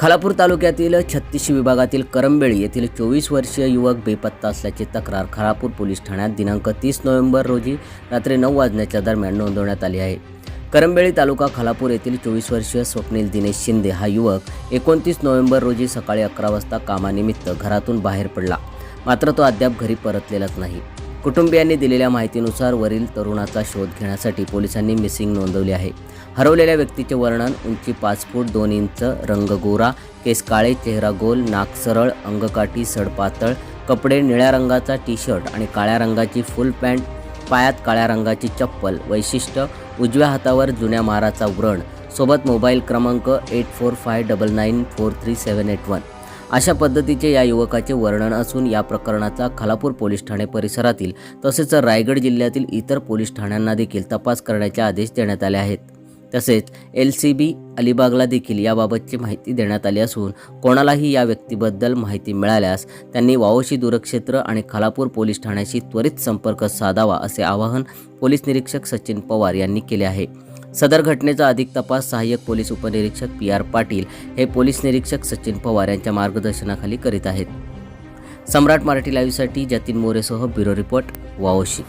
खालापूर तालुक्यातील छत्तीस विभागातील करंबेळी येथील चोवीस वर्षीय युवक बेपत्ता असल्याची तक्रार खालापूर पोलीस ठाण्यात दिनांक तीस नोव्हेंबर रोजी रात्री नऊ वाजण्याच्या दरम्यान नोंदवण्यात आली आहे. करंबेळी तालुका खालापूर येथील चोवीस वर्षीय स्वप्नील दिनेश शिंदे हा युवक एकोणतीस नोव्हेंबर रोजी सकाळी अकरा वाजता कामानिमित्त घरातून बाहेर पडला. मात्र तो अद्याप घरी परतलेलाच नाही. कुटुंबियांनी दिलेल्या माहितीनुसार वरील तरुणाचा शोध घेण्यासाठी पोलिसांनी मिसिंग नोंदवली आहे. हरवलेल्या व्यक्तीचे वर्णन उंची पाच फूट दोन इंच रंग गोरा केस काळे चेहरा गोल नाक सरळ अंगकाठी सडपातळ कपडे निळ्या रंगाचा टी शर्ट आणि काळ्या रंगाची फुल पॅन्ट पायात काळ्या रंगाची चप्पल वैशिष्ट्य उजव्या हातावर जुन्या माराचा व्रण सोबत मोबाईल क्रमांक eight four five double nine four three seven eight one. अशा पद्धतीचे या युवकाचे वर्णन असून या प्रकरणाचा खालापूर पोलीस ठाणे परिसरातील तसेच रायगड जिल्ह्यातील इतर पोलीस ठाण्यांना देखील तपास करण्याचे आदेश देण्यात आले आहेत. तसेच एल सी बी अलिबागला देखील याबाबतची माहिती देण्यात आली असून कोणालाही या व्यक्तीबद्दल माहिती मिळाल्यास त्यांनी वावशी दूरक्षेत्र आणि खालापूर पोलीस ठाण्याशी त्वरित संपर्क साधावा असे आवाहन पोलीस निरीक्षक सचिन पवार यांनी केले आहे. सदर घटनेचा अधिक तपास सहाय्यक पोलीस उपनिरीक्षक पी आर पाटील हे पोलीस निरीक्षक सचिन पवार यांच्या मार्गदर्शनाखाली करीत आहेत. सम्राट मराठी लाईव्हसाठी जतीन मोरेसह ब्युरो रिपोर्ट वावशी.